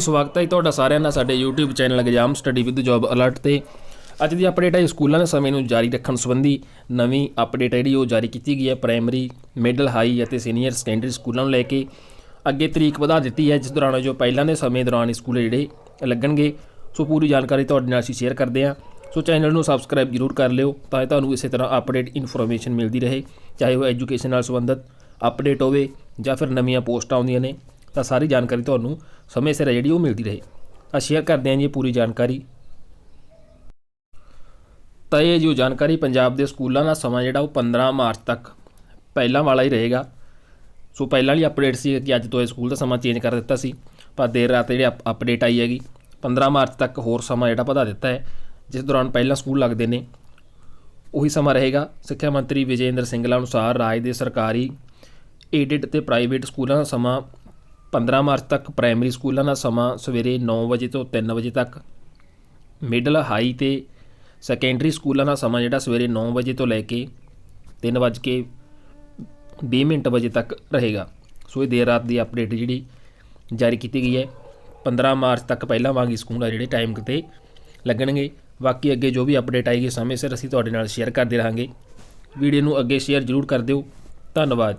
ਸਵਾਗਤ ਹੈ ਜੀ ਤੁਹਾਡਾ ਸਾਰਿਆਂ ਦਾ। ਸਾਡੇ YouTube channel exam study with job alert ਤੇ। ਅੱਜ ਦੀ ਅਪਡੇਟ ਹੈ ਸਕੂਲਾਂ ਦੇ ਸਮੇਂ ਨੂੰ ਜਾਰੀ ਰੱਖਣ ਸੰਬੰਧੀ। ਨਵੀਂ ਅਪਡੇਟ ਹੈ ਜਿਹੜੀ ਉਹ ਜਾਰੀ ਕੀਤੀ ਗਈ ਹੈ ਪ੍ਰਾਇਮਰੀ ਮਿਡਲ ਹਾਈ ਅਤੇ ਸੀਨੀਅਰ ਸੈਕੰਡਰੀ ਸਕੂਲਾਂ ਨੂੰ ਲੈ ਕੇ। ਅੱਗੇ ਤਰੀਕ ਵਧਾ ਦਿੱਤੀ ਹੈ, ਜਿਸ ਦੌਰਾਨ ਜੋ ਪਹਿਲਾਂ ਦੇ ਸਮੇਂ ਦੌਰਾਨ ਸਕੂਲ ਜਿਹੜੇ ਲੱਗਣਗੇ, ਸੋ ਪੂਰੀ ਜਾਣਕਾਰੀ ਤੁਹਾਡੇ ਨਾਲ ਅਸੀਂ ਸ਼ੇਅਰ ਕਰਦੇ ਹਾਂ। ਸੋ ਚੈਨਲ ਨੂੰ ਸਬਸਕ੍ਰਾਈਬ ਜ਼ਰੂਰ ਕਰ ਲਿਓ, ਤਾਂ ਤੁਹਾਨੂੰ ਇਸੇ ਤਰ੍ਹਾਂ ਅਪਡੇਟ ਇਨਫੋਰਮੇਸ਼ਨ ਮਿਲਦੀ ਰਹੇ। ਚਾਹੇ ਉਹ ਐਜੂਕੇਸ਼ਨ ਨਾਲ ਸੰਬੰਧਿਤ ਅਪਡੇਟ ਹੋਵੇ ਜਾਂ ਫਿਰ ਨਵੀਆਂ ਪੋਸਟਾਂ ਆਉਂਦੀਆਂ ਨੇ। ਤਾਂ ਸਾਰੀ ਜਾਣਕਾਰੀ ਤੁਹਾਨੂੰ ਸਮੇਂ ਸਿਰ ਹੈ ਜਿਹੜੀ ਉਹ ਮਿਲਦੀ ਰਹੇ। ਆ ਸ਼ੇਅਰ ਕਰਦੇ ਹਾਂ ਜੀ ਪੂਰੀ ਜਾਣਕਾਰੀ। ਤਾਂ ਇਹ ਜੋ ਜਾਣਕਾਰੀ ਪੰਜਾਬ ਦੇ ਸਕੂਲਾਂ ਦਾ ਸਮਾਂ ਜਿਹੜਾ ਉਹ 15 ਮਾਰਚ ਤੱਕ ਪਹਿਲਾਂ ਵਾਲਾ ਹੀ ਰਹੇਗਾ। ਸੋ ਪਹਿਲਾਂ ਵਾਲੀ ਅਪਡੇਟ ਸੀ ਕਿ ਅੱਜ ਤੋਂ ਇਹ ਸਕੂਲ ਦਾ ਸਮਾਂ ਚੇਂਜ ਕਰ ਦਿੱਤਾ ਸੀ, ਪਰ ਦੇਰ ਰਾਤ ਜਿਹੜੀ ਅਪਡੇਟ ਆਈ ਹੈਗੀ 15 ਮਾਰਚ ਤੱਕ ਹੋਰ ਸਮਾਂ ਜਿਹੜਾ ਵਧਾ ਦਿੱਤਾ ਹੈ, ਜਿਸ ਦੌਰਾਨ ਪਹਿਲਾਂ ਸਕੂਲ ਲੱਗਦੇ ਨੇ, ਉਹੀ ਸਮਾਂ ਰਹੇਗਾ। ਸਿੱਖਿਆ ਮੰਤਰੀ ਵਿਜੇਂਦਰ ਸਿੰਗਲਾ ਅਨੁਸਾਰ ਰਾਜ ਦੇ ਸਰਕਾਰੀ ਏਡਿਡ ਤੇ ਪ੍ਰਾਈਵੇਟ ਸਕੂਲਾਂ ਦਾ ਸਮਾਂ 15 ਮਾਰਚ ਤੱਕ ਪ੍ਰਾਇਮਰੀ ਸਕੂਲਾਂ ਦਾ ਸਮਾਂ ਸਵੇਰੇ 9 ਵਜੇ ਤੋਂ 3 ਵਜੇ ਤੱਕ। ਮਿਡਲ, ਹਾਈ ਤੇ ਸੈਕੰਡਰੀ ਸਕੂਲਾਂ ਦਾ ਸਮਾਂ ਜਿਹੜਾ ਸਵੇਰੇ 9 ਵਜੇ ਤੋਂ ਲੈ ਕੇ 3 ਵਜੇ ਕੇ 20 ਮਿੰਟ ਵਜੇ ਤੱਕ ਰਹੇਗਾ। ਸੋ ਇਹ ਦੇਰ ਰਾਤ ਦੀ ਅਪਡੇਟ ਜਿਹੜੀ ਜਾਰੀ ਕੀਤੀ ਗਈ ਹੈ। 15 ਮਾਰਚ ਤੱਕ ਪਹਿਲਾਂ ਵਾਂਗੀ ਸਕੂਲ ਆ ਜਿਹੜੇ ਟਾਈਮ ਤੇ ਲੱਗਣਗੇ। ਬਾਕੀ ਅੱਗੇ ਜੋ ਵੀ ਅਪਡੇਟ ਆਏਗੀ ਸਮੇਂ ਸਿਰ ਅਸੀਂ ਤੁਹਾਡੇ ਨਾਲ ਸ਼ੇਅਰ ਕਰਦੇ ਰਹਾਂਗੇ। ਵੀਡੀਓ ਨੂੰ ਅੱਗੇ ਸ਼ੇਅਰ ਜ਼ਰੂਰ ਕਰ ਦਿਓ। ਧੰਨਵਾਦ।